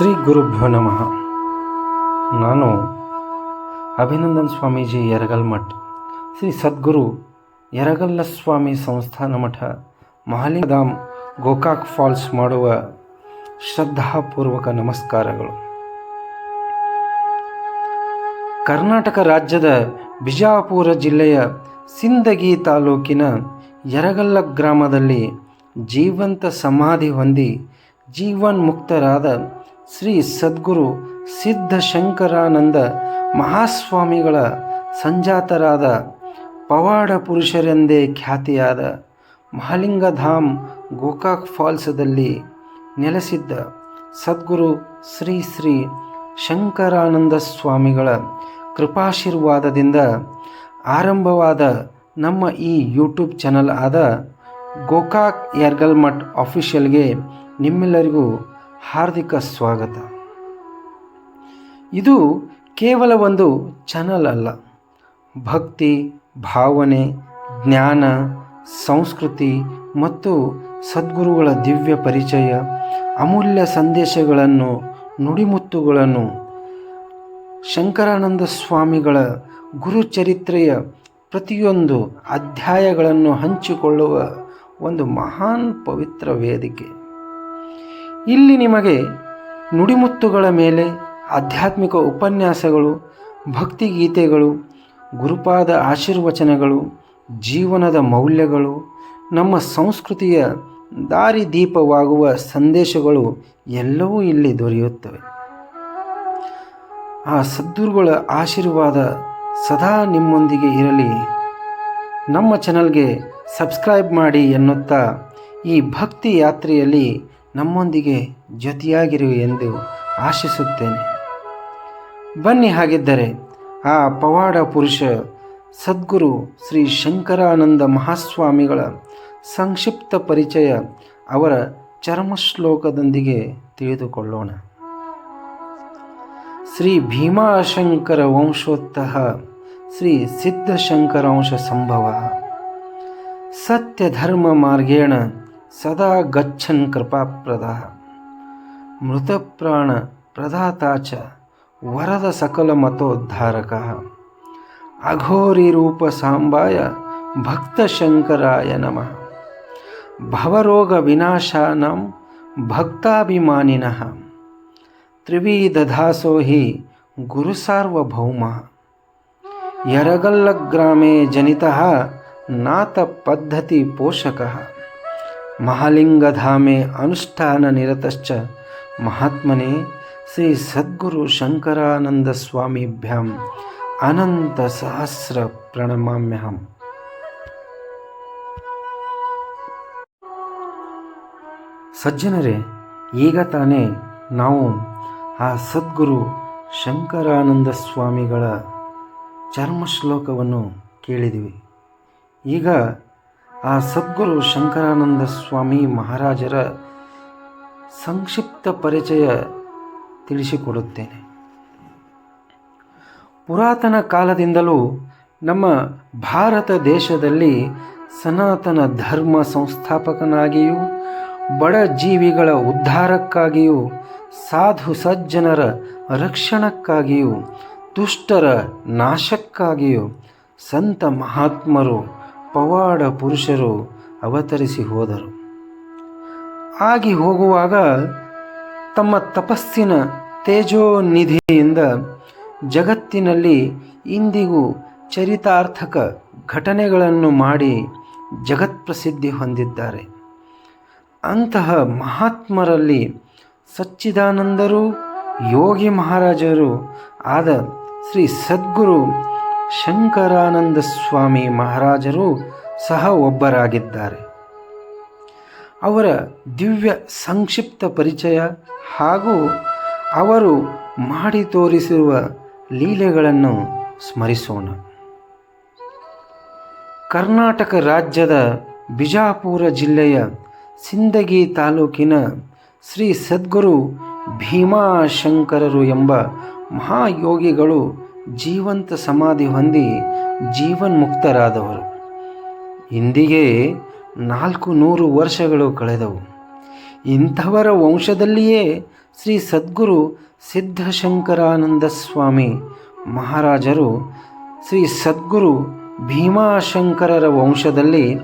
ಶ್ರೀ ಗುರುಭ್ಯೋ ನಮಃ. ನಾನು ಅಭಿನಂದನ್ ಸ್ವಾಮೀಜಿ ಯರಗಲ್ ಮಠ ಶ್ರೀ ಸದ್ಗುರು ಯರಗಲ್ಲ ಸ್ವಾಮಿ ಸಂಸ್ಥಾನ ಮಠ, ಮಹಾಲಿಂಗಧಾಮ್, ಗೋಕಾಕ್ ಫಾಲ್ಸ್ ಮಾಡುವ ಶ್ರದ್ಧಾಪೂರ್ವಕ ನಮಸ್ಕಾರಗಳು. ಕರ್ನಾಟಕ ರಾಜ್ಯದ ಬಿಜಾಪುರ ಜಿಲ್ಲೆಯ ಸಿಂದಗಿ ತಾಲೂಕಿನ ಯರಗಲ್ಲ ಗ್ರಾಮದಲ್ಲಿ ಜೀವಂತ ಸಮಾಧಿ ಹೊಂದಿ ಜೀವನ್ಮುಕ್ತರಾದ ಶ್ರೀ ಸದ್ಗುರು ಸಿದ್ಧಶಂಕರಾನಂದ ಮಹಾಸ್ವಾಮಿಗಳ ಸಂಜಾತರಾದ ಪವಾಡ ಪುರುಷರೆಂದೇ ಖ್ಯಾತಿಯಾದ ಮಹಾಲಿಂಗಧಾಮ್ ಗೋಕಾಕ್ ಫಾಲ್ಸ್ದಲ್ಲಿ ನೆಲೆಸಿದ್ದ ಸದ್ಗುರು ಶ್ರೀ ಶ್ರೀ ಶಂಕರಾನಂದ ಸ್ವಾಮಿಗಳ ಕೃಪಾಶೀರ್ವಾದದಿಂದ ಆರಂಭವಾದ ನಮ್ಮ ಈ ಯೂಟ್ಯೂಬ್ ಚಾನಲ್ ಆದ ಗೋಕಾಕ್ ಯರ್ಗಲ್ಮಠ್ ಅಫಿಷಿಯಲ್ಗೆ ನಿಮ್ಮೆಲ್ಲರಿಗೂ ಹಾರ್ದಿಕ ಸ್ವಾಗತ. ಇದು ಕೇವಲ ಒಂದು ಚಾನಲ್ ಅಲ್ಲ. ಭಕ್ತಿ, ಭಾವನೆ, ಜ್ಞಾನ, ಸಂಸ್ಕೃತಿ ಮತ್ತು ಸದ್ಗುರುಗಳ ದಿವ್ಯ ಪರಿಚಯ, ಅಮೂಲ್ಯ ಸಂದೇಶಗಳನ್ನು, ನುಡಿಮುತ್ತುಗಳನ್ನು, ಶಂಕರಾನಂದ ಸ್ವಾಮಿಗಳ ಗುರುಚರಿತ್ರೆಯ ಪ್ರತಿಯೊಂದು ಅಧ್ಯಾಯಗಳನ್ನು ಹಂಚಿಕೊಳ್ಳುವ ಒಂದು ಮಹಾನ್ ಪವಿತ್ರ ವೇದಿಕೆ. ಇಲ್ಲಿ ನಿಮಗೆ ನುಡಿಮುತ್ತುಗಳ ಮೇಲೆ ಆಧ್ಯಾತ್ಮಿಕ ಉಪನ್ಯಾಸಗಳು, ಭಕ್ತಿಗೀತೆಗಳು, ಗುರುಪಾದ ಆಶೀರ್ವಚನಗಳು, ಜೀವನದ ಮೌಲ್ಯಗಳು, ನಮ್ಮ ಸಂಸ್ಕೃತಿಯ ದಾರಿದೀಪವಾಗುವ ಸಂದೇಶಗಳು ಎಲ್ಲವೂ ಇಲ್ಲಿ ದೊರೆಯುತ್ತವೆ. ಆ ಸದ್ಗುರುಗಳ ಆಶೀರ್ವಾದ ಸದಾ ನಿಮ್ಮೊಂದಿಗೆ ಇರಲಿ. ನಮ್ಮ ಚಾನಲ್ಗೆ ಸಬ್ಸ್ಕ್ರೈಬ್ ಮಾಡಿ ಎನ್ನುತ್ತಾ ಈ ಭಕ್ತಿ ಯಾತ್ರೆಯಲ್ಲಿ ನಮ್ಮೊಂದಿಗೆ ಜೊತೆಯಾಗಿರು ಎಂದು ಆಶಿಸುತ್ತೇನೆ. ಬನ್ನಿ ಹಾಗಿದ್ದರೆ ಆ ಪವಾಡ ಪುರುಷ ಸದ್ಗುರು ಶ್ರೀ ಶಂಕರಾನಂದ ಮಹಾಸ್ವಾಮಿಗಳ ಸಂಕ್ಷಿಪ್ತ ಪರಿಚಯ ಅವರ ಚರ್ಮಶ್ಲೋಕದೊಂದಿಗೆ ತಿಳಿದುಕೊಳ್ಳೋಣ. ಶ್ರೀ ಭೀಮಾಶಂಕರ ವಂಶೋತ್ತಃ ಶ್ರೀ ಸಿದ್ಧಶಂಕರಾಂಶ ಸಂಭವ. ಸತ್ಯಧರ್ಮ ಮಾರ್ಗೇಣ ಸದಾ ಗಚ್ಚನ್ ಕೃಪಾಪ್ರದ. ಮೃತಪ್ರಾಣ ಪ್ರದಾತಾ ಚ ವರದ ಸಕಲ ಮತೋದ್ಧಾರಕ. ಅಘೋರಿ ರೂಪ ಸಾಂಬಾಯ ಭಕ್ತಶಂಕರಾಯ ನಮಃ. ಭವರೋಗ ವಿನಾಶಾನಂ ಭಕ್ತಾಭಿಮಾನಿನಃ. ತ್ರಿವಿಧಾಸೋ ಹಿ ಗುರುಸಾರ್ವಭೌಮ ಯರಗಲ್ಲಗ್ರಾಮೇ ಜನಿತಃ ನಾತ ಪದ್ಧತಿ ಪೋಷಕಃ. ಮಹಾಲಿಂಗಧಾಮೆ ಅನುಷ್ಠಾನ ನಿರತಶ್ಚ. ಮಹಾತ್ಮನೆ, ಶ್ರೀ ಸದ್ಗುರು ಶಂಕರಾನಂದ ಸ್ವಾಮಿಭ್ಯಾಂ, ಅನಂತ ಸಹಸ್ರ ಪ್ರಣಮಾಮ್ಯಹಂ. ಸಜ್ಜನರೇ, ಈಗ ತಾನೇ ನಾವು ಆ ಸದ್ಗುರು ಶಂಕರಾನಂದ ಸ್ವಾಮಿಗಳ ಚರ್ಮಶ್ಲೋಕವನ್ನು ಕೇಳಿದಿವಿ. ಈಗ ಆ ಸದ್ಗುರು ಶಂಕರಾನಂದ ಸ್ವಾಮಿ ಮಹಾರಾಜರ ಸಂಕ್ಷಿಪ್ತ ಪರಿಚಯ ತಿಳಿಸಿಕೊಡುತ್ತೇನೆ. ಪುರಾತನ ಕಾಲದಿಂದಲೂ ನಮ್ಮ ಭಾರತ ದೇಶದಲ್ಲಿ ಸನಾತನ ಧರ್ಮ ಸಂಸ್ಥಾಪಕನಾಗಿಯೂ, ಬಡ ಜೀವಿಗಳ ಉದ್ಧಾರಕ್ಕಾಗಿಯೂ, ಸಾಧು ಸಜ್ಜನರ ರಕ್ಷಣಕ್ಕಾಗಿಯೂ, ದುಷ್ಟರ ನಾಶಕ್ಕಾಗಿಯೂ, ಸಂತ ಮಹಾತ್ಮರು ಪವಾಡ ಪುರುಷರು ಅವತರಿಸಿ ಹೋದರು. ಆಗಿ ಹೋಗುವಾಗ ತಮ್ಮ ತಪಸ್ಸಿನ ತೇಜೋನಿಧಿಯಿಂದ ಜಗತ್ತಿನಲ್ಲಿ ಇಂದಿಗೂ ಚರಿತಾರ್ಥಕ ಘಟನೆಗಳನ್ನು ಮಾಡಿ ಜಗತ್ಪ್ರಸಿದ್ಧಿ ಹೊಂದಿದ್ದಾರೆ. ಅಂತಹ ಮಹಾತ್ಮರಲ್ಲಿ ಸಚ್ಚಿದಾನಂದರು, ಯೋಗಿ ಮಹಾರಾಜರು ಆದ ಶ್ರೀ ಸದ್ಗುರು ಶಂಕರಾನಂದ ಸ್ವಾಮಿ ಮಹಾರಾಜರು ಸಹ ಒಬ್ಬರಾಗಿದ್ದಾರೆ. ಅವರ ದಿವ್ಯ ಸಂಕ್ಷಿಪ್ತ ಪರಿಚಯ ಹಾಗೂ ಅವರು ಮಾಡಿ ತೋರಿಸಿರುವ ಲೀಲೆಗಳನ್ನು ಸ್ಮರಿಸೋಣ. ಕರ್ನಾಟಕ ರಾಜ್ಯದ ಬಿಜಾಪುರ ಜಿಲ್ಲೆಯ ಸಿಂದಗಿ ತಾಲೂಕಿನ ಶ್ರೀ ಸದ್ಗುರು ಭೀಮಾಶಂಕರರು ಎಂಬ ಮಹಾಯೋಗಿಗಳು ಜೀವಂತ ಸಮಾಧಿ ಹೊಂದಿ ಜೀವನ್ಮುಕ್ತರಾದವರು ಇಂದಿಗೆ ನಾಲ್ಕು ನೂರು ವರ್ಷಗಳು ಕಳೆದವು. ಇಂಥವರ ವಂಶದಲ್ಲಿಯೇ ಶ್ರೀ ಸದ್ಗುರು ಸಿದ್ಧಶಂಕರಾನಂದ ಸ್ವಾಮಿ ಮಹಾರಾಜರು ಶ್ರೀ ಸದ್ಗುರು ಭೀಮಾಶಂಕರರ ವಂಶದಲ್ಲಿ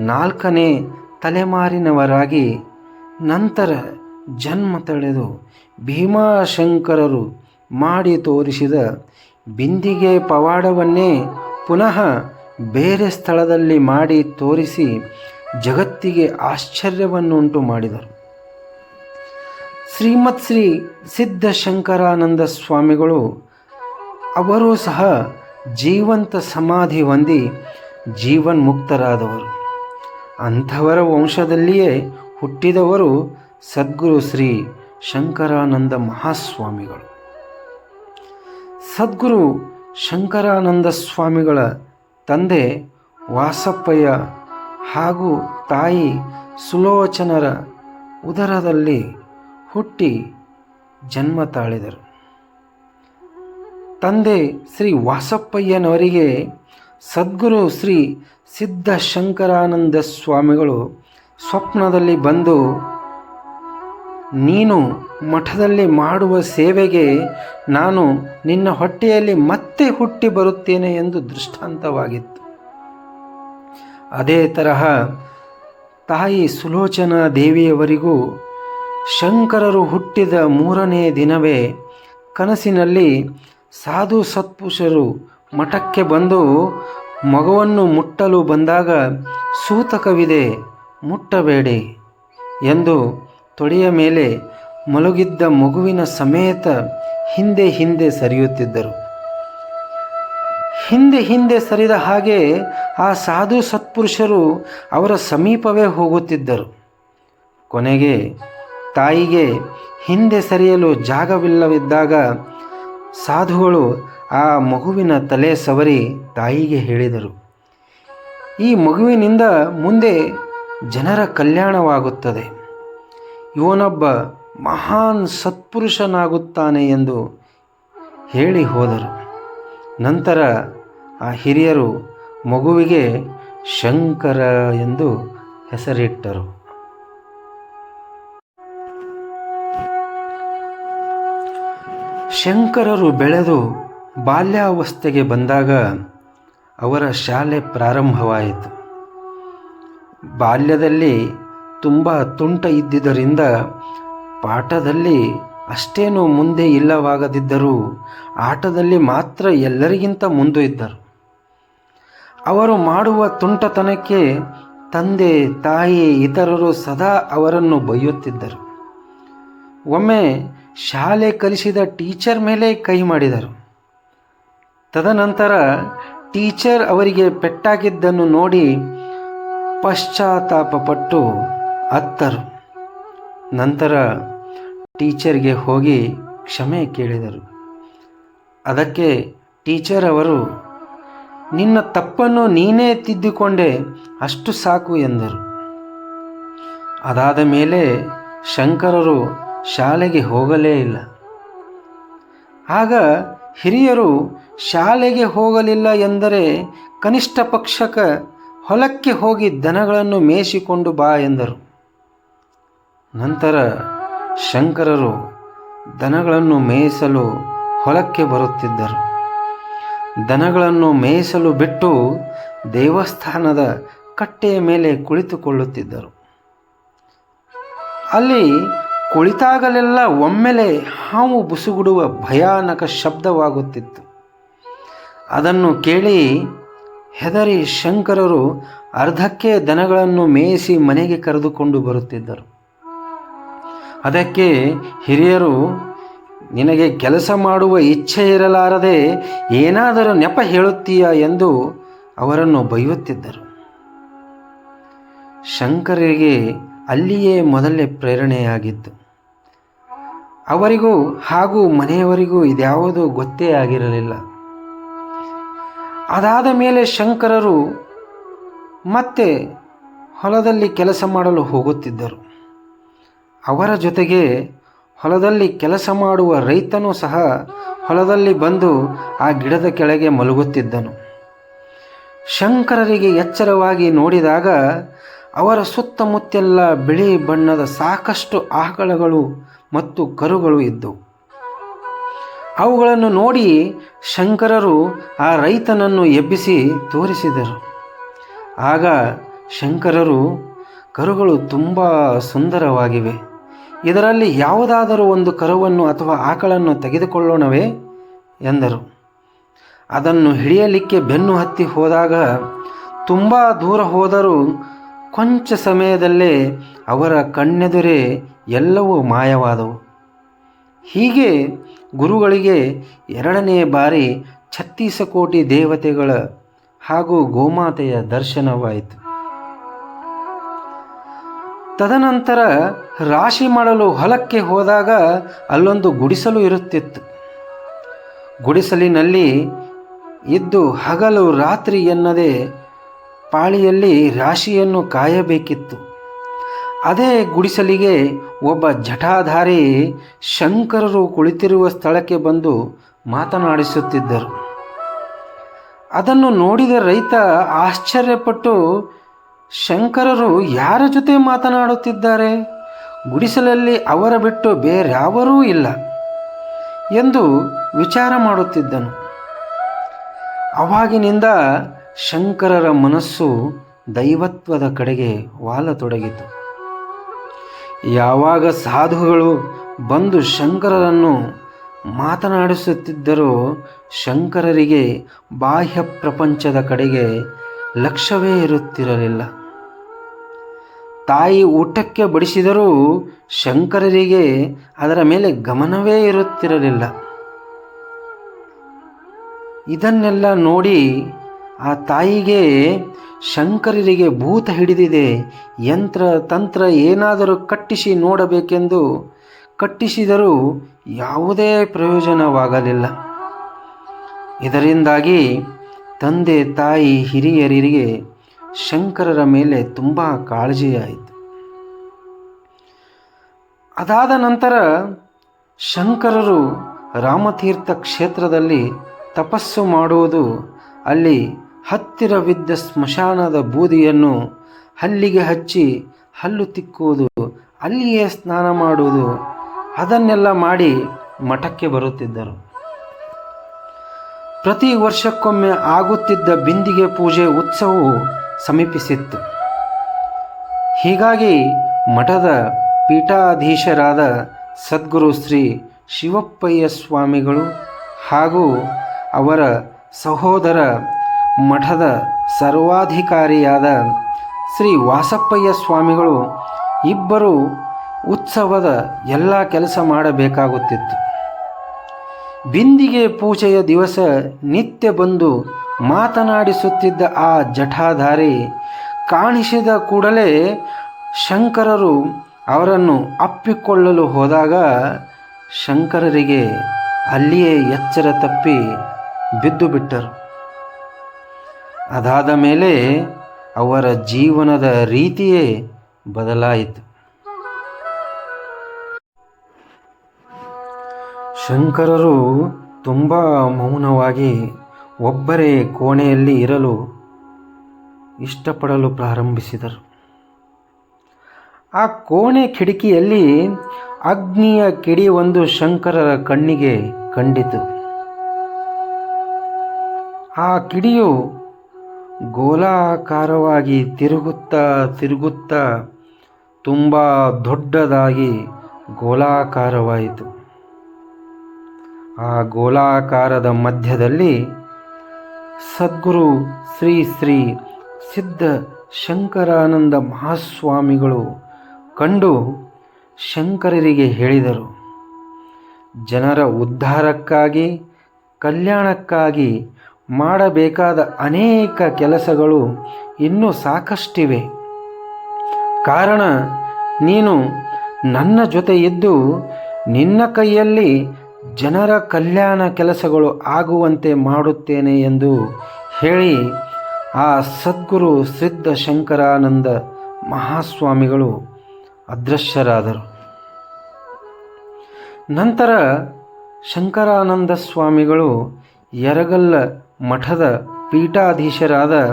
ನಾಲ್ಕನೇ ತಲೆಮಾರಿನವರಾಗಿ ನಂತರ ಜನ್ಮ ತಳೆದು ಭೀಮಾಶಂಕರರು ಮಾಡಿ ತೋರಿಸಿದ ಬಿಂದಿಗೆ ಪವಾಡವನ್ನೇ ಪುನಃ ಬೇರೆ ಸ್ಥಳದಲ್ಲಿ ಮಾಡಿ ತೋರಿಸಿ ಜಗತ್ತಿಗೆ ಆಶ್ಚರ್ಯವನ್ನುಂಟು ಮಾಡಿದರು. ಶ್ರೀಮತ್ ಶ್ರೀ ಸಿದ್ಧಶಂಕರಾನಂದ ಸ್ವಾಮಿಗಳು ಅವರೂ ಸಹ ಜೀವಂತ ಸಮಾಧಿ ಹೊಂದಿ ಜೀವನ್ಮುಕ್ತರಾದವರು ಅಂಥವರ ವಂಶದಲ್ಲಿಯೇ ಹುಟ್ಟಿದವರು ಸದ್ಗುರು ಶ್ರೀ ಶಂಕರಾನಂದ ಮಹಾಸ್ವಾಮಿಗಳು. ಸದ್ಗುರು ಶಂಕರಾನಂದ ಸ್ವಾಮಿಗಳ ತಂದೆ ವಾಸಪ್ಪಯ್ಯ ಹಾಗೂ ತಾಯಿ ಸುಲೋಚನರ ಉದರದಲ್ಲಿ ಹುಟ್ಟಿ ಜನ್ಮ ತಾಳಿದರು. ತಂದೆ ಶ್ರೀ ವಾಸಪ್ಪಯ್ಯನವರಿಗೆ ಸದ್ಗುರು ಶ್ರೀ ಸಿದ್ಧ ಶಂಕರಾನಂದ ಸ್ವಾಮಿಗಳು ಸ್ವಪ್ನದಲ್ಲಿ ಬಂದು ನೀನು ಮಠದಲ್ಲಿ ಮಾಡುವ ಸೇವೆಗೆ ನಾನು ನಿನ್ನ ಹೊಟ್ಟೆಯಲ್ಲಿ ಮತ್ತೆ ಹುಟ್ಟಿ ಬರುತ್ತೇನೆ ಎಂದು ದೃಷ್ಟಾಂತವಾಗಿತ್ತು. ಅದೇ ತರಹ ತಾಯಿ ಸುಲೋಚನಾ ದೇವಿಯವರಿಗೂ ಶಂಕರರು ಹುಟ್ಟಿದ ಮೂರನೇ ದಿನವೇ ಕನಸಿನಲ್ಲಿ ಸಾಧು ಸತ್ಪುರುಷರು ಮಠಕ್ಕೆ ಬಂದು ಮಗುವನ್ನು ಮುಟ್ಟಲು ಬಂದಾಗ ಸೂತಕವಿದೆ, ಮುಟ್ಟಬೇಡಿ ಎಂದು ತೊಡೆಯ ಮೇಲೆ ಮಲಗಿದ್ದ ಮಗುವಿನ ಸಮೇತ ಹಿಂದೆ ಹಿಂದೆ ಸರಿಯುತ್ತಿದ್ದರು. ಹಿಂದೆ ಹಿಂದೆ ಸರಿದ ಹಾಗೆ ಆ ಸಾಧು ಸತ್ಪುರುಷರು ಅವರ ಸಮೀಪವೇ ಹೋಗುತ್ತಿದ್ದರು. ಕೊನೆಗೆ ತಾಯಿಗೆ ಹಿಂದೆ ಸರಿಯಲು ಜಾಗವಿಲ್ಲವಿದ್ದಾಗ ಸಾಧುಗಳು ಆ ಮಗುವಿನ ತಲೆ ಸವರಿ ತಾಯಿಗೆ ಹೇಳಿದರು. ಈ ಮಗುವಿನಿಂದ ಮುಂದೆ ಜನರ ಕಲ್ಯಾಣವಾಗುತ್ತದೆ. ಇವನೊಬ್ಬ ಮಹಾನ್ ಸತ್ಪುರುಷನಾಗುತ್ತಾನೆ ಎಂದು ಹೇಳಿ ಹೋದರು. ನಂತರ ಆ ಹಿರಿಯರು ಮಗುವಿಗೆ ಶಂಕರ ಎಂದು ಹೆಸರಿಟ್ಟರು. ಶಂಕರರು ಬೆಳೆದು ಬಾಲ್ಯಾವಸ್ಥೆಗೆ ಬಂದಾಗ ಅವರ ಶಾಲೆ ಪ್ರಾರಂಭವಾಯಿತು. ಬಾಲ್ಯದಲ್ಲಿ ತುಂಬ ತುಂಟ ಇದ್ದಿದ್ದರಿಂದ ಪಾಠದಲ್ಲಿ ಅಷ್ಟೇನು ಮುಂದೆ ಇಲ್ಲವಾಗದಿದ್ದರೂ ಆಟದಲ್ಲಿ ಮಾತ್ರ ಎಲ್ಲರಿಗಿಂತ ಮುಂದೆ ಇದ್ದರು. ಅವರು ಮಾಡುವ ತುಂಟತನಕ್ಕೆ ತಂದೆ, ತಾಯಿ, ಇತರರು ಸದಾ ಅವರನ್ನು ಬೈಯುತ್ತಿದ್ದರು. ಒಮ್ಮೆ ಶಾಲೆ ಕಲಿಸಿದ ಟೀಚರ್ ಮೇಲೆ ಕೈ ಮಾಡಿದರು. ತದನಂತರ ಟೀಚರ್ ಅವರಿಗೆ ಪೆಟ್ಟಾಗಿದ್ದನ್ನು ನೋಡಿ ಪಶ್ಚಾತ್ತಾಪಪಟ್ಟು ಅತ್ತರು. ನಂತರ ಟೀಚರ್ಗೆ ಹೋಗಿ ಕ್ಷಮೆ ಕೇಳಿದರು. ಅದಕ್ಕೆ ಟೀಚರ್ ಅವರು, ನಿನ್ನ ತಪ್ಪನ್ನು ನೀನೇ ತಿದ್ದಿಕೊಂಡೆ, ಅಷ್ಟು ಸಾಕು ಎಂದರು. ಅದಾದ ಮೇಲೆ ಶಂಕರರು ಶಾಲೆಗೆ ಹೋಗಲೇ ಇಲ್ಲ. ಆಗ ಹಿರಿಯರು, ಶಾಲೆಗೆ ಹೋಗಲಿಲ್ಲ ಎಂದರೆ ಕನಿಷ್ಠ ಪಕ್ಷಕ ಹೊಲಕ್ಕೆ ಹೋಗಿ ದನಗಳನ್ನು ಮೇಯಿಸಿಕೊಂಡು ಬಾ ಎಂದರು. ನಂತರ ಶಂಕರರು ದನಗಳನ್ನು ಮೇಯಿಸಲು ಹೊಲಕ್ಕೆ ಬರುತ್ತಿದ್ದರು. ದನಗಳನ್ನು ಮೇಯಿಸಲು ಬಿಟ್ಟು ದೇವಸ್ಥಾನದ ಕಟ್ಟೆಯ ಮೇಲೆ ಕುಳಿತುಕೊಳ್ಳುತ್ತಿದ್ದರು. ಅಲ್ಲಿ ಕುಳಿತಾಗಲೆಲ್ಲ ಒಮ್ಮೆಲೆ ಹಾವು ಬುಸುಗುಡುವ ಭಯಾನಕ ಶಬ್ದವಾಗುತ್ತಿತ್ತು. ಅದನ್ನು ಕೇಳಿ ಹೆದರಿ ಶಂಕರರು ಅರ್ಧಕ್ಕೆ ದನಗಳನ್ನು ಮೇಯಿಸಿ ಮನೆಗೆ ಕರೆದುಕೊಂಡು ಬರುತ್ತಿದ್ದರು. ಅದಕ್ಕೆ ಹಿರಿಯರು, ನಿನಗೆ ಕೆಲಸ ಮಾಡುವ ಇಚ್ಛೆ ಇರಲಾರದೆ ಏನಾದರೂ ನೆಪ ಹೇಳುತ್ತೀಯ ಎಂದು ಅವರನ್ನು ಬೈಯುತ್ತಿದ್ದರು. ಶಂಕರರಿಗೆ ಅಲ್ಲಿಯೇ ಮೊದಲೇ ಪ್ರೇರಣೆಯಾಗಿತ್ತು. ಅವರಿಗೂ ಹಾಗೂ ಮನೆಯವರಿಗೂ ಇದ್ಯಾವುದೂ ಗೊತ್ತೇ ಆಗಿರಲಿಲ್ಲ. ಅದಾದ ಮೇಲೆ ಶಂಕರರು ಮತ್ತೆ ಹೊಲದಲ್ಲಿ ಕೆಲಸ ಮಾಡಲು ಹೋಗುತ್ತಿದ್ದರು. ಅವರ ಜೊತೆಗೆ ಹೊಲದಲ್ಲಿ ಕೆಲಸ ಮಾಡುವ ರೈತನು ಸಹ ಹೊಲದಲ್ಲಿ ಬಂದು ಆ ಗಿಡದ ಕೆಳಗೆ ಮಲಗುತ್ತಿದ್ದನು. ಶಂಕರರಿಗೆ ಎಚ್ಚರವಾಗಿ ನೋಡಿದಾಗ ಅವರ ಸುತ್ತಮುತ್ತೆಲ್ಲ ಬಿಳಿ ಬಣ್ಣದ ಸಾಕಷ್ಟು ಆಕಳಗಳು ಮತ್ತು ಕರುಗಳು ಇದ್ದವು ಅವುಗಳನ್ನು ನೋಡಿ ಶಂಕರರು ಆ ರೈತನನ್ನು ಎಬ್ಬಿಸಿ ತೋರಿಸಿದರು. ಆಗ ಶಂಕರರು, ಕರುಗಳು ತುಂಬ ಸುಂದರವಾಗಿವೆ. ಇದರಲ್ಲಿ ಯಾವುದಾದರೂ ಒಂದು ಕರುವನ್ನು ಅಥವಾ ಆಕಳನ್ನು ತೆಗೆದುಕೊಳ್ಳೋಣವೇ? ಎಂದರು. ಅದನ್ನು ಹಿಡಿಯಲಿಕ್ಕೆ ಬೆನ್ನು ಹತ್ತಿ ಹೋದಾಗ ತುಂಬ ದೂರ ಹೋದರೂ ಕೊಂಚ ಸಮಯದಲ್ಲೇ ಅವರ ಕಣ್ಣೆದುರೇ ಎಲ್ಲವೂ ಮಾಯವಾದವು. ಹೀಗೆ ಗುರುಗಳಿಗೆ ಎರಡನೇ ಬಾರಿ ಛತ್ತೀಸ ಕೋಟಿ ದೇವತೆಗಳ ಹಾಗೂ ಗೋಮಾತೆಯ ದರ್ಶನವಾಯಿತು. ತದನಂತರ ರಾಶಿ ಮಾಡಲು ಹೊಲಕ್ಕೆ ಹೋದಾಗ ಅಲ್ಲೊಂದು ಗುಡಿಸಲು ಇರುತ್ತಿತ್ತು. ಗುಡಿಸಲಿನಲ್ಲಿ ಇದ್ದು ಹಗಲು ರಾತ್ರಿ ಎನ್ನದೆ ಪಾಳಿಯಲ್ಲಿ ರಾಶಿಯನ್ನು ಕಾಯಬೇಕಿತ್ತು. ಅದೇ ಗುಡಿಸಲಿಗೆ ಒಬ್ಬ ಜಠಾಧಾರಿ ಶಂಕರರು ಕುಳಿತಿರುವ ಸ್ಥಳಕ್ಕೆ ಬಂದು ಮಾತನಾಡಿಸುತ್ತಿದ್ದರು. ಅದನ್ನು ನೋಡಿದ ರೈತ ಆಶ್ಚರ್ಯಪಟ್ಟು ಶಂಕರರು ಯಾರ ಜೊತೆ ಮಾತನಾಡುತ್ತಿದ್ದಾರೆ? ಗುಡಿಸಲಲ್ಲಿ ಅವರ ಬಿಟ್ಟು ಬೇರ್ಯಾವರೂ ಇಲ್ಲ ಎಂದು ವಿಚಾರ ಮಾಡುತ್ತಿದ್ದನು. ಅವಾಗಿನಿಂದ ಶಂಕರರ ಮನಸ್ಸು ದೈವತ್ವದ ಕಡೆಗೆ ವಾಲತೊಡಗಿತು. ಯಾವಾಗ ಸಾಧುಗಳು ಬಂದು ಶಂಕರರನ್ನು ಮಾತನಾಡಿಸುತ್ತಿದ್ದರೋ ಶಂಕರರಿಗೆ ಬಾಹ್ಯ ಪ್ರಪಂಚದ ಕಡೆಗೆ ಲಕ್ಷ್ಯವೇ ಇರುತ್ತಿರಲಿಲ್ಲ. ತಾಯಿ ಊಟಕ್ಕೆ ಬಡಿಸಿದರೂ ಶಂಕರರಿಗೆ ಅದರ ಮೇಲೆ ಗಮನವೇ ಇರುತ್ತಿರಲಿಲ್ಲ. ಇದನ್ನೆಲ್ಲ ನೋಡಿ ಆ ತಾಯಿಗೆ ಶಂಕರರಿಗೆ ಭೂತ ಹಿಡಿದಿದೆ. ಯಂತ್ರ ತಂತ್ರ ಏನಾದರೂ ಕಟ್ಟಿಸಿ ನೋಡಬೇಕೆಂದು ಕಟ್ಟಿಸಿದರೂ ಯಾವುದೇ ಪ್ರಯೋಜನವಾಗಲಿಲ್ಲ. ಇದರಿಂದಾಗಿ ತಂದೆ ತಾಯಿ ಹಿರಿಯರಿಗೆ ಶಂಕರರ ಮೇಲೆ ತುಂಬ ಕಾಳಜಿಯಾಯಿತು. ಅದಾದ ನಂತರ ಶಂಕರರು ರಾಮತೀರ್ಥ ಕ್ಷೇತ್ರದಲ್ಲಿ ತಪಸ್ಸು ಮಾಡುವುದು ಅಲ್ಲಿ ಹತ್ತಿರವಿದ್ದ ಸ್ಮಶಾನದ ಬೂದಿಯನ್ನು ಹಲ್ಲಿಗೆ ಹಚ್ಚಿ ಹಲ್ಲು ತಿಕ್ಕುವುದು, ಅಲ್ಲಿಯೇ ಸ್ನಾನ ಮಾಡುವುದು, ಅದನ್ನೆಲ್ಲ ಮಾಡಿ ಮಠಕ್ಕೆ ಬರುತ್ತಿದ್ದರು. ಪ್ರತಿ ವರ್ಷಕ್ಕೊಮ್ಮೆ ಆಗುತ್ತಿದ್ದ ಬಿಂದಿಗೆ ಪೂಜೆ ಉತ್ಸವವು ಸಮೀಪಿಸಿತ್ತು. ಹೀಗಾಗಿ ಮಠದ ಪೀಠಾಧೀಶರಾದ ಸದ್ಗುರು ಶ್ರೀ ಶಿವಪ್ಪಯ್ಯ ಸ್ವಾಮಿಗಳು ಹಾಗೂ ಅವರ ಸಹೋದರ ಮಠದ ಸರ್ವಾಧಿಕಾರಿಯಾದ ಶ್ರೀ ವಾಸಪ್ಪಯ್ಯ ಸ್ವಾಮಿಗಳು ಇಬ್ಬರು ಉತ್ಸವದ ಎಲ್ಲ ಕೆಲಸ ಮಾಡಬೇಕಾಗುತ್ತಿತ್ತು. ಬಿಂದಿಗೆ ಪೂಜೆಯ ದಿವಸ ನಿತ್ಯ ಬಂದು ಮಾತನಾಡಿಸುತ್ತಿದ್ದ ಆ ಜಠಾಧಾರಿ ಕಾಣಿಸಿದ ಕೂಡಲೇ ಶಂಕರರು ಅವರನ್ನು ಅಪ್ಪಿಕೊಳ್ಳಲು ಹೋದಾಗ ಶಂಕರರಿಗೆ ಅಲ್ಲಿಯೇ ಎಚ್ಚರ ತಪ್ಪಿ ಬಿದ್ದು ಬಿಟ್ಟರು. ಅದಾದ ಮೇಲೆ ಅವರ ಜೀವನದ ರೀತಿಯೇ ಬದಲಾಯಿತು. ಶಂಕರರು ತುಂಬ ಮೌನವಾಗಿ ಒಬ್ಬರೇ ಕೋಣೆಯಲ್ಲಿ ಇರಲು ಇಷ್ಟಪಡಲು ಪ್ರಾರಂಭಿಸಿದರು. ಆ ಕೋಣೆ ಕಿಟಕಿಯಲ್ಲಿ ಅಗ್ನಿಯ ಕಿಡಿ ಒಂದು ಶಂಕರರ ಕಣ್ಣಿಗೆ ಕಂಡಿತು. ಆ ಕಿಡಿಯು ಗೋಲಾಕಾರವಾಗಿ ತಿರುಗುತ್ತಾ ತಿರುಗುತ್ತಾ ತುಂಬ ದೊಡ್ಡದಾಗಿ ಗೋಲಾಕಾರವಾಯಿತು. ಆ ಗೋಲಾಕಾರದ ಮಧ್ಯದಲ್ಲಿ ಸದ್ಗುರು ಶ್ರೀ ಶ್ರೀ ಸಿದ್ಧ ಶಂಕರಾನಂದ ಮಹಾಸ್ವಾಮಿಗಳು ಕಂಡು ಶಂಕರರಿಗೆ ಹೇಳಿದರು, ಜನರ ಉದ್ಧಾರಕ್ಕಾಗಿ, ಕಲ್ಯಾಣಕ್ಕಾಗಿ ಮಾಡಬೇಕಾದ ಅನೇಕ ಕೆಲಸಗಳು ಇನ್ನೂ ಸಾಕಷ್ಟಿವೆ. ಕಾರಣ, ನೀನು ನನ್ನ ಜೊತೆ ಇದ್ದು ನಿನ್ನ ಕೈಯಲ್ಲಿ ಜನರ ಕಲ್ಯಾಣ ಕೆಲಸಗಳು ಆಗುವಂತೆ ಮಾಡುತ್ತೇನೆ ಎಂದು ಹೇಳಿ ಆ ಸದ್ಗುರು ಸಿದ್ಧ ಶಂಕರಾನಂದ ಮಹಾಸ್ವಾಮಿಗಳು ಅದೃಶ್ಯರಾದರು. ನಂತರ ಶಂಕರಾನಂದ ಸ್ವಾಮಿಗಳು ಯರಗಲ್ಲ ಮಠದ ಪೀಠಾಧೀಶರಾದ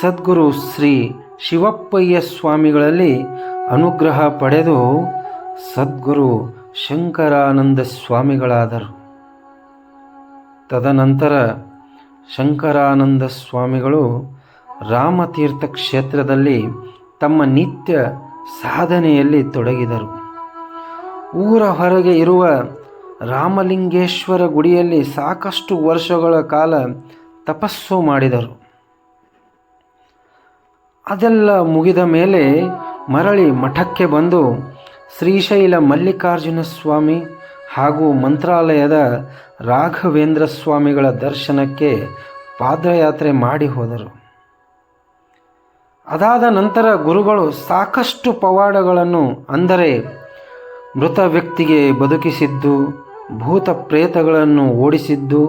ಸದ್ಗುರು ಶ್ರೀ ಶಿವಪ್ಪಯ್ಯ ಸ್ವಾಮಿಗಳಲ್ಲಿ ಅನುಗ್ರಹ ಪಡೆದು ಸದ್ಗುರು ಶಂಕರಾನಂದ ಸ್ವಾಮಿಗಳಾದರು. ತದನಂತರ ಶಂಕರಾನಂದ ಸ್ವಾಮಿಗಳು ರಾಮತೀರ್ಥ ಕ್ಷೇತ್ರದಲ್ಲಿ ತಮ್ಮ ನಿತ್ಯ ಸಾಧನೆಯಲ್ಲಿ ತೊಡಗಿದರು. ಊರ ಹೊರಗೆ ಇರುವ ರಾಮಲಿಂಗೇಶ್ವರ ಗುಡಿಯಲ್ಲಿ ಸಾಕಷ್ಟು ವರ್ಷಗಳ ಕಾಲ ತಪಸ್ಸು ಮಾಡಿದರು. ಅದೆಲ್ಲ ಮುಗಿದ ಮೇಲೆ ಮರಳಿ ಮಠಕ್ಕೆ ಬಂದು ಶ್ರೀಶೈಲ ಮಲ್ಲಿಕಾರ್ಜುನ ಸ್ವಾಮಿ ಹಾಗೂ ಮಂತ್ರಾಲಯದ ರಾಘವೇಂದ್ರ ಸ್ವಾಮಿಗಳ ದರ್ಶನಕ್ಕೆ ಪಾದಯಾತ್ರೆ ಮಾಡಿ ಹೋದರು. ಅದಾದ ನಂತರ ಗುರುಗಳು ಸಾಕಷ್ಟು ಪವಾಡಗಳನ್ನು ಅಂದರೆ ಮೃತ ವ್ಯಕ್ತಿಗೆ ಬದುಕಿಸಿದ್ದು, ಭೂತ ಪ್ರೇತಗಳನ್ನು ಓಡಿಸಿದ್ದು,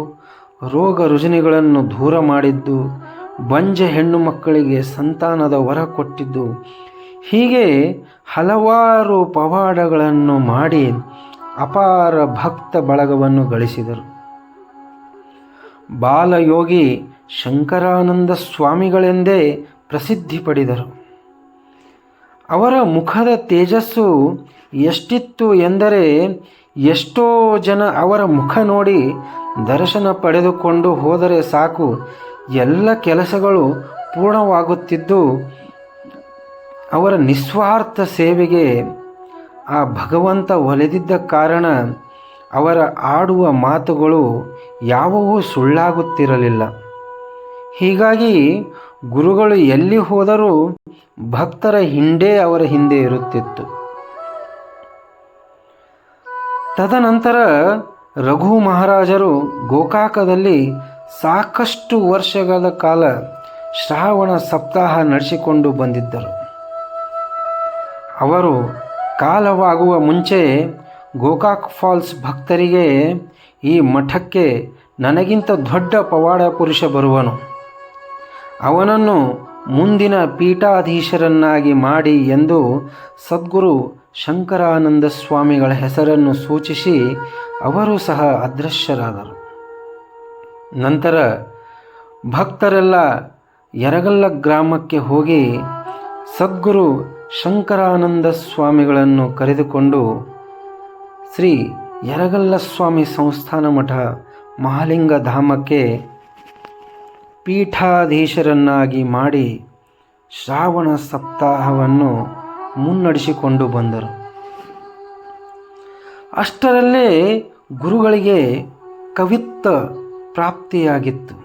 ರೋಗ ರುಜಿನಿಗಳನ್ನು ದೂರ ಮಾಡಿದ್ದು, ಬಂಜೆ ಹೆಣ್ಣು ಮಕ್ಕಳಿಗೆ ಸಂತಾನದ ವರ ಕೊಟ್ಟಿದ್ದು ಹೀಗೆ ಹಲವಾರು ಪವಾಡಗಳನ್ನು ಮಾಡಿ ಅಪಾರ ಭಕ್ತ ಬಳಗವನ್ನು ಗಳಿಸಿದರು. ಬಾಲಯೋಗಿ ಶಂಕರಾನಂದ ಸ್ವಾಮಿಗಳೆಂದೇ ಪ್ರಸಿದ್ಧಿ ಪಡೆದರು. ಅವರ ಮುಖದ ತೇಜಸ್ಸು ಎಷ್ಟಿತ್ತು ಎಂದರೆ ಎಷ್ಟೋ ಜನ ಅವರ ಮುಖ ನೋಡಿ ದರ್ಶನ ಪಡೆದುಕೊಂಡು ಹೋದರೆ ಸಾಕು, ಎಲ್ಲ ಕೆಲಸಗಳು ಪೂರ್ಣವಾಗುತ್ತಿದ್ದು ಅವರ ನಿಸ್ವಾರ್ಥ ಸೇವೆಗೆ ಆ ಭಗವಂತ ಒಲೆದಿದ್ದ ಕಾರಣ ಅವರ ಆಡುವ ಮಾತುಗಳು ಯಾವುವೂ ಸುಳ್ಳಾಗುತ್ತಿರಲಿಲ್ಲ. ಹೀಗಾಗಿ ಗುರುಗಳು ಎಲ್ಲಿ ಹೋದರೂ ಭಕ್ತರ ಹಿಂಡೇ ಅವರ ಹಿಂದೆ ಇರುತ್ತಿತ್ತು. ತದನಂತರ ರಘು ಮಹಾರಾಜರು ಗೋಕಾಕದಲ್ಲಿ ಸಾಕಷ್ಟು ವರ್ಷಗಳ ಕಾಲ ಶ್ರಾವಣ ಸಪ್ತಾಹ ನಡೆಸಿಕೊಂಡು ಬಂದಿದ್ದರು. ಅವರು ಕಾಲವಾಗುವ ಮುಂಚೆ ಗೋಕಾಕ್ ಫಾಲ್ಸ್ ಭಕ್ತರಿಗೆ ಈ ಮಠಕ್ಕೆ ನನಗಿಂತ ದೊಡ್ಡ ಪವಾಡ ಪುರುಷ ಬರುವನು. ಅವನನ್ನು ಮುಂದಿನ ಪೀಠಾಧೀಶರನ್ನಾಗಿ ಮಾಡಿ ಎಂದು ಸದ್ಗುರು ಶಂಕರಾನಂದ ಸ್ವಾಮಿಗಳ ಹೆಸರನ್ನು ಸೂಚಿಸಿ ಅವರು ಸಹ ಅದೃಶ್ಯರಾದರು. ನಂತರ ಭಕ್ತರೆಲ್ಲ ಯರಗಲ್ಲ ಗ್ರಾಮಕ್ಕೆ ಹೋಗಿ ಸದ್ಗುರು ಶಂಕರಾನಂದ ಸ್ವಾಮಿಗಳನ್ನು ಕರೆದುಕೊಂಡು ಶ್ರೀ ಯರಗಲ್ಲ ಸ್ವಾಮಿ ಸಂಸ್ಥಾನ ಮಠ ಮಹಾಲಿಂಗ ಧಾಮಕ್ಕೆ ಪೀಠಾಧೀಶರನ್ನಾಗಿ ಮಾಡಿ ಶ್ರಾವಣ ಸಪ್ತಾಹವನ್ನು ಮುನ್ನಡೆಸಿಕೊಂಡು ಬಂದರು. ಅಷ್ಟರಲ್ಲೇ ಗುರುಗಳಿಗೆ ಕವಿತ್ವ ಪ್ರಾಪ್ತಿಯಾಗಿತ್ತು.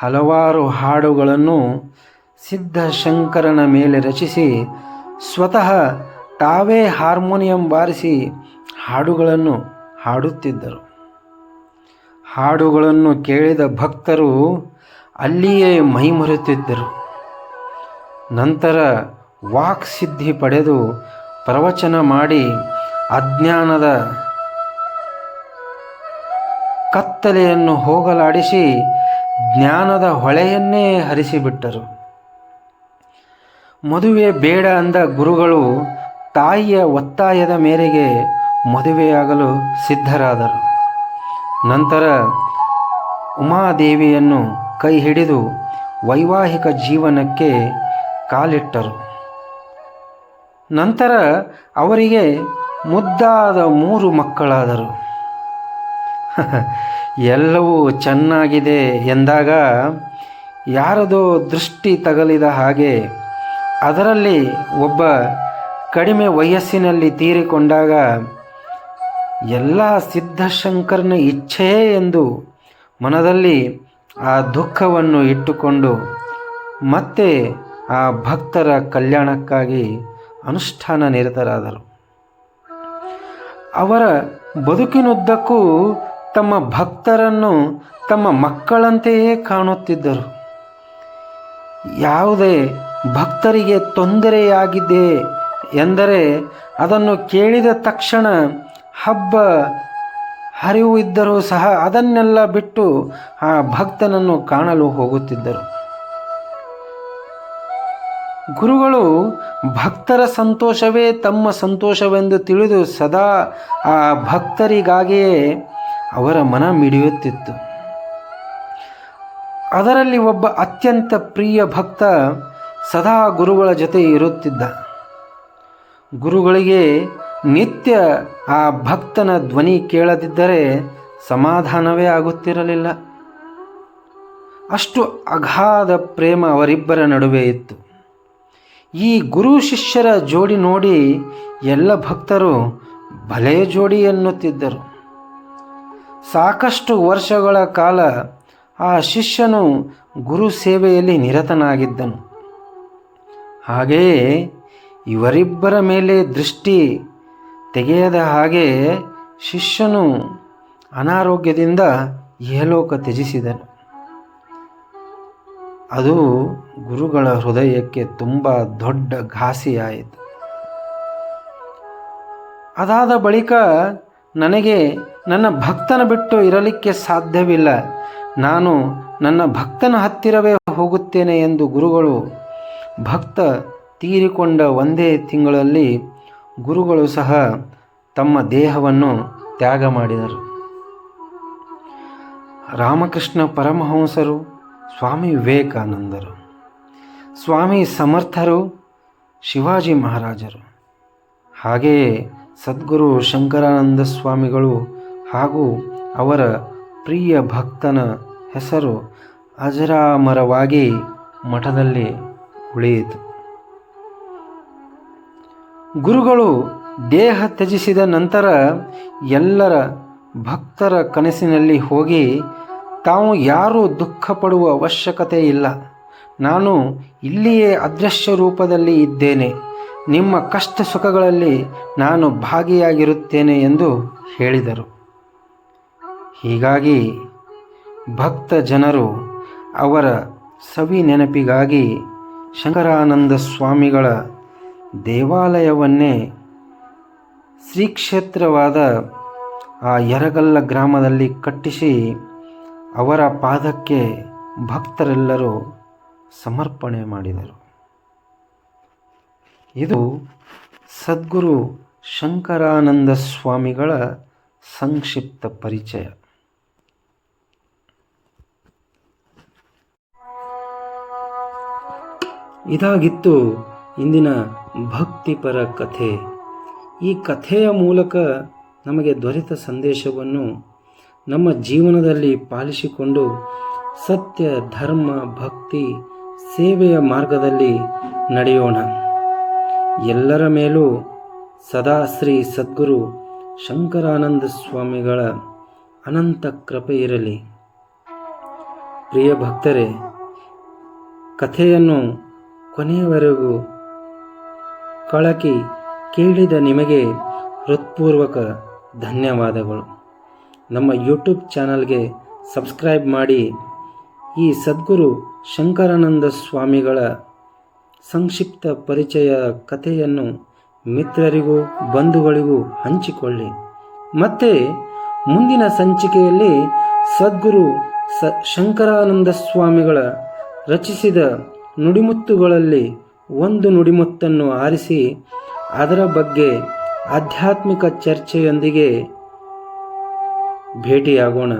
ಹಲವಾರು ಹಾಡುಗಳನ್ನು ಸಿದ್ಧಶಂಕರನ ಮೇಲೆ ರಚಿಸಿ ಸ್ವತಃ ತಾವೇ ಹಾರ್ಮೋನಿಯಂ ಬಾರಿಸಿ ಹಾಡುಗಳನ್ನು ಹಾಡುತ್ತಿದ್ದರು. ಹಾಡುಗಳನ್ನು ಕೇಳಿದ ಭಕ್ತರು ಅಲ್ಲಿಯೇ ಮೈಮರೆತಿದ್ದರು. ನಂತರ ವಾಕ್ ಸಿದ್ಧಿ ಪಡೆದು ಪ್ರವಚನ ಮಾಡಿ ಅಜ್ಞಾನದ ಕತ್ತಲೆಯನ್ನು ಹೋಗಲಾಡಿಸಿ ಜ್ಞಾನದ ಹೊಳೆಯನ್ನೇ ಹರಿಸಿಬಿಟ್ಟರು. ಮದುವೆ ಬೇಡ ಅಂದ ಗುರುಗಳು ತಾಯಿಯ ಒತ್ತಾಯದ ಮೇರೆಗೆ ಮದುವೆಯಾಗಲು ಸಿದ್ಧರಾದರು. ನಂತರ ಉಮಾದೇವಿಯನ್ನು ಕೈ ಹಿಡಿದು ವೈವಾಹಿಕ ಜೀವನಕ್ಕೆ ಕಾಲಿಟ್ಟರು. ನಂತರ ಅವರಿಗೆ ಮುದ್ದಾದ ಮೂರು ಮಕ್ಕಳಾದರು. ಎಲ್ಲವೂ ಚೆನ್ನಾಗಿದೆ ಎಂದಾಗ ಯಾರದೋ ದೃಷ್ಟಿ ತಗಲಿದ ಹಾಗೆ ಅದರಲ್ಲಿ ಒಬ್ಬ ಕಡಿಮೆ ವಯಸ್ಸಿನಲ್ಲಿ ತೀರಿಕೊಂಡಾಗ, ಎಲ್ಲ ಸಿದ್ಧಶಂಕರನ ಇಚ್ಛೆಯೇ ಎಂದು ಮನದಲ್ಲಿ ಆ ದುಃಖವನ್ನು ಇಟ್ಟುಕೊಂಡು ಮತ್ತೆ ಆ ಭಕ್ತರ ಕಲ್ಯಾಣಕ್ಕಾಗಿ ಅನುಷ್ಠಾನ ನಿರತರಾದರು. ಅವರ ಬದುಕಿನುದ್ದಕ್ಕೂ ತಮ್ಮ ಭಕ್ತರನ್ನು ತಮ್ಮ ಮಕ್ಕಳಂತೆಯೇ ಕಾಣುತ್ತಿದ್ದರು. ಯಾವುದೇ ಭಕ್ತರಿಗೆ ತೊಂದರೆಯಾಗಿದೆ ಎಂದರೆ ಅದನ್ನು ಕೇಳಿದ ತಕ್ಷಣ ಹಬ್ಬ ಹರಿವು ಇದ್ದರೂ ಸಹ ಅದನ್ನೆಲ್ಲ ಬಿಟ್ಟು ಆ ಭಕ್ತನನ್ನು ಕಾಣಲು ಹೋಗುತ್ತಿದ್ದರು. ಗುರುಗಳು, ಭಕ್ತರ ಸಂತೋಷವೇ ತಮ್ಮ ಸಂತೋಷವೆಂದು ತಿಳಿದು ಸದಾ ಆ ಭಕ್ತರಿಗಾಗಿಯೇ ಅವರ ಮನ ಮಿಡಿಯುತ್ತಿತ್ತು. ಅದರಲ್ಲಿ ಒಬ್ಬ ಅತ್ಯಂತ ಪ್ರಿಯ ಭಕ್ತ ಸದಾ ಗುರುಗಳ ಜೊತೆ ಇರುತ್ತಿದ್ದ. ಗುರುಗಳಿಗೆ ನಿತ್ಯ ಆ ಭಕ್ತನ ಧ್ವನಿ ಕೇಳದಿದ್ದರೆ ಸಮಾಧಾನವೇ ಆಗುತ್ತಿರಲಿಲ್ಲ. ಅಷ್ಟು ಅಗಾಧ ಪ್ರೇಮ ಅವರಿಬ್ಬರ ನಡುವೆ ಇತ್ತು. ಈ ಗುರು ಶಿಷ್ಯರ ಜೋಡಿ ನೋಡಿ ಎಲ್ಲ ಭಕ್ತರು ಭಲೇ ಜೋಡಿ ಎನ್ನುತ್ತಿದ್ದರು. ಸಾಕಷ್ಟು ವರ್ಷಗಳ ಕಾಲ ಆ ಶಿಷ್ಯನು ಗುರು ಸೇವೆಯಲ್ಲಿ ನಿರತನಾಗಿದ್ದನು. ಹಾಗೆಯೇ ಇವರಿಬ್ಬರ ಮೇಲೆ ದೃಷ್ಟಿ ತೆಗೆಯದ ಹಾಗೆ ಶಿಷ್ಯನು ಅನಾರೋಗ್ಯದಿಂದ ಇಹಲೋಕ ತ್ಯಜಿಸಿದನು. ಅದು ಗುರುಗಳ ಹೃದಯಕ್ಕೆ ತುಂಬ ದೊಡ್ಡ ಘಾಸಿಯಾಯಿತು. ಅದಾದ ಬಳಿಕ ನನಗೆ ನನ್ನ ಭಕ್ತನ ಬಿಟ್ಟು ಇರಲಿಕ್ಕೆ ಸಾಧ್ಯವಿಲ್ಲ. ನಾನು ನನ್ನ ಭಕ್ತನ ಹತ್ತಿರವೇ ಹೋಗುತ್ತೇನೆ ಎಂದು ಗುರುಗಳು ಭಕ್ತ ತೀರಿಕೊಂಡ ಒಂದೇ ತಿಂಗಳಲ್ಲಿ ಗುರುಗಳು ಸಹ ತಮ್ಮ ದೇಹವನ್ನು ತ್ಯಾಗ ಮಾಡಿದರು. ರಾಮಕೃಷ್ಣ ಪರಮಹಂಸರು, ಸ್ವಾಮಿ ವಿವೇಕಾನಂದರು, ಸ್ವಾಮಿ ಸಮರ್ಥರು, ಶಿವಾಜಿ ಮಹಾರಾಜರು. ಹಾಗೆಯೇ ಸದ್ಗುರು ಶಂಕರಾನಂದ ಸ್ವಾಮಿಗಳು ಹಾಗೂ ಅವರ ಪ್ರಿಯ ಭಕ್ತನ ಹೆಸರು ಅಜರಾಮರವಾಗಿ ಮಠದಲ್ಲಿ ಉಳಿಯಿತು. ಗುರುಗಳು ದೇಹ ತ್ಯಜಿಸಿದ ನಂತರ ಎಲ್ಲರ ಭಕ್ತರ ಕನಸಿನಲ್ಲಿ ಹೋಗಿ, ತಾವು ಯಾರೂ ದುಃಖ ಪಡುವ ಅವಶ್ಯಕತೆ ಇಲ್ಲ. ನಾನು ಇಲ್ಲಿಯೇ ಅದೃಶ್ಯ ರೂಪದಲ್ಲಿ ಇದ್ದೇನೆ. ನಿಮ್ಮ ಕಷ್ಟ ಸುಖಗಳಲ್ಲಿ ನಾನು ಭಾಗಿಯಾಗಿರುತ್ತೇನೆ ಎಂದು ಹೇಳಿದರು. ಹೀಗಾಗಿ ಭಕ್ತ ಜನರು ಅವರ ಸವಿ ನೆನಪಿಗಾಗಿ ಶಂಕರಾನಂದ ಸ್ವಾಮಿಗಳ ದೇವಾಲಯವನ್ನೇ ಶ್ರೀ ಕ್ಷೇತ್ರವಾದ ಆ ಯರಗಲ್ಲ ಗ್ರಾಮದಲ್ಲಿ ಕಟ್ಟಿಸಿ ಅವರ ಪಾದಕ್ಕೆ ಭಕ್ತರೆಲ್ಲರೂ ಸಮರ್ಪಣೆ ಮಾಡಿದರು. ಇದು ಸದ್ಗುರು ಶಂಕರಾನಂದ ಸ್ವಾಮಿಗಳ ಸಂಕ್ಷಿಪ್ತ ಪರಿಚಯ. ಇದಾಗಿತ್ತು ಇಂದಿನ ಭಕ್ತಿಪರ ಕಥೆ. ಈ ಕಥೆಯ ಮೂಲಕ ನಮಗೆ ದೊರೆತ ಸಂದೇಶವನ್ನು ನಮ್ಮ ಜೀವನದಲ್ಲಿ ಪಾಲಿಸಿಕೊಂಡು ಸತ್ಯ, ಧರ್ಮ, ಭಕ್ತಿ ಸೇವೆಯ ಮಾರ್ಗದಲ್ಲಿ ನಡೆಯೋಣ. ಎಲ್ಲರ ಮೇಲೂ ಸದಾ ಶ್ರೀ ಸದ್ಗುರು ಶಂಕರಾನಂದ ಸ್ವಾಮಿಗಳ ಅನಂತ ಕೃಪೆ ಇರಲಿ. ಪ್ರಿಯ ಭಕ್ತರೇ, ಕಥೆಯನ್ನು ಕೊನೆಯವರೆಗೂ ಕಳಕಿ ಕೇಳಿದ ನಿಮಗೆ ಹೃತ್ಪೂರ್ವಕ ಧನ್ಯವಾದಗಳು. ನಮ್ಮ ಯೂಟ್ಯೂಬ್ ಚಾನಲ್ಗೆ ಸಬ್ಸ್ಕ್ರೈಬ್ ಮಾಡಿ, ಈ ಸದ್ಗುರು ಶಂಕರಾನಂದ ಸ್ವಾಮಿಗಳ ಸಂಕ್ಷಿಪ್ತ ಪರಿಚಯ ಕಥೆಯನ್ನು ಮಿತ್ರರಿಗೂ ಬಂಧುಗಳಿಗೂ ಹಂಚಿಕೊಳ್ಳಿ. ಮತ್ತೆ ಮುಂದಿನ ಸಂಚಿಕೆಯಲ್ಲಿ ಸದ್ಗುರು ಸ, ಶಂಕರಾನಂದ ಸ್ವಾಮಿಗಳ ರಚಿಸಿದ ನುಡಿಮುತ್ತುಗಳಲ್ಲಿ ಒಂದು ನುಡಿಮುತ್ತನ್ನು ಆರಿಸಿ ಅದರ ಬಗ್ಗೆ ಆಧ್ಯಾತ್ಮಿಕ ಚರ್ಚೆಯೊಂದಿಗೆ ಭೇಟಿಯಾಗೋಣ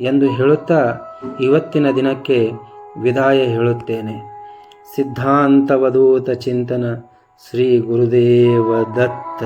ಎಂದು ಹೇಳುತ್ತಾ ಇವತ್ತಿನ ದಿನಕ್ಕೆ ವಿದಾಯ ಹೇಳುತ್ತೇನೆ. ಸಿದ್ಧಾಂತವಧೂತ ಚಿಂತನ ಶ್ರೀ ಗುರುದೇವ ದತ್ತ.